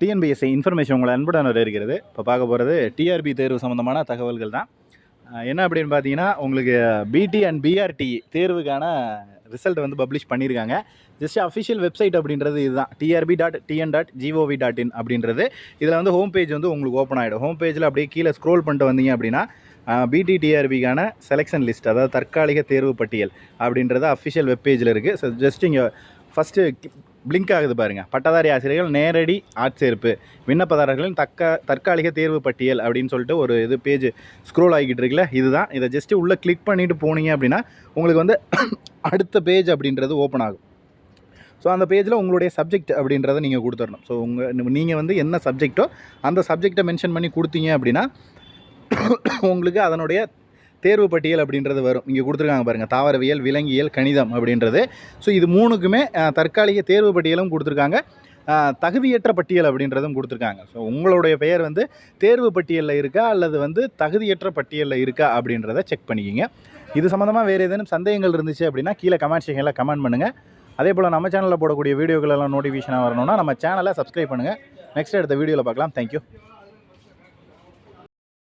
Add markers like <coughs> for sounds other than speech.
TNPSC information உங்களை அன்புடன் இருக்கிறது இப்போ பார்க்க போகிறது டிஆர்பி தேர்வு சம்மந்தமான தகவல்கள் தான். என்ன அப்படின்னு பார்த்தீங்கன்னா உங்களுக்கு பிடி அண்ட் பிஆர்டி தேர்வுக்கான ரிசல்ட் வந்து பப்ளிஷ் பண்ணியிருக்காங்க. ஜஸ்ட் அஃபிஷியல் வெப்சைட் அப்படின்றது இதுதான். TRB dot TN dot GOV dot in அப்படின்றது. இதில் வந்து ஹோம் பேஜ் வந்து உங்களுக்கு ஓப்பன் ஆகிடும் ஹோம் பேஜில் அப்படியே கீழே ஸ்க்ரோல் பண்ணிட்டு வந்தீங்க அப்படின்னா பிடி டிஆர்பிக்கான செலெக்ஷன் லிஸ்ட் அதாவது தற்காலிக தேர்வு பட்டியல் அப்படின்றது அஃபிஷியல் வெப்பேஜில் இருக்குது ஸோ ஜஸ்ட் இங்கே ஃபஸ்ட்டு பிளிங்க் ஆகுது பாருங்கள் பட்டதாரி ஆசிரியர்கள் நேரடி ஆட்சேர்ப்பு விண்ணப்பதாரர்களின் தக்க தற்காலிக தேர்வு பட்டியல் அப்படின்னு சொல்லிட்டு ஒரு இது பேஜ் ஸ்க்ரோல் ஆகிக்கிட்டு இருக்குல்ல இதுதான். இதை ஜஸ்ட்டு உள்ளே கிளிக் பண்ணிவிட்டு போனீங்க அப்படின்னா உங்களுக்கு வந்து <coughs> அடுத்த பேஜ் அப்படின்றது ஓப்பன் ஆகும். ஸோ அந்த பேஜில் உங்களுடைய சப்ஜெக்ட் அப்படின்றத நீங்கள் கொடுத்துடணும். ஸோ உங்கள் நீங்கள் வந்து என்ன சப்ஜெக்ட்டோ அந்த சப்ஜெக்டை மென்ஷன் பண்ணி கொடுத்தீங்க அப்படின்னா <coughs> உங்களுக்கு அதனுடைய தேர்வு பட்டியல் அப்படின்றது வரும். இங்கே கொடுத்துருக்காங்க பாருங்கள் தாவரவியல் விலங்கியல் கணிதம் அப்படின்றது. ஸோ இது மூணுக்குமே தற்காலிக தேர்வு பட்டியலும் கொடுத்துருக்காங்க. தகுதியற்ற பட்டியல் அப்படின்றதும் கொடுத்துருக்காங்க. ஸோ உங்களுடைய பெயர் வந்து தேர்வு பட்டியலில் இருக்கா? அல்லது வந்து தகுதியற்ற பட்டியலில் இருக்கா? அப்படின்றத செக் பண்ணிக்கிங்க. இது சம்மந்தமாக வேறு ஏதேனும் சந்தேகங்கள் இருந்துச்சு அப்படின்னா கீழே கமெண்ட் செக்ஷனில் கமெண்ட் பண்ணுங்கள் அதே போல் நம்ம சேனலில் போடக்கூடிய வீடியோக்களெல்லாம் நோட்டிஃபிகேஷனாக வரணும்னா நம்ம சேனலை சப்ஸ்கிரைப் பண்ணுங்கள் நெக்ஸ்ட் எடுத்த வீடியோவில் பார்க்கலாம். தேங்க்யூ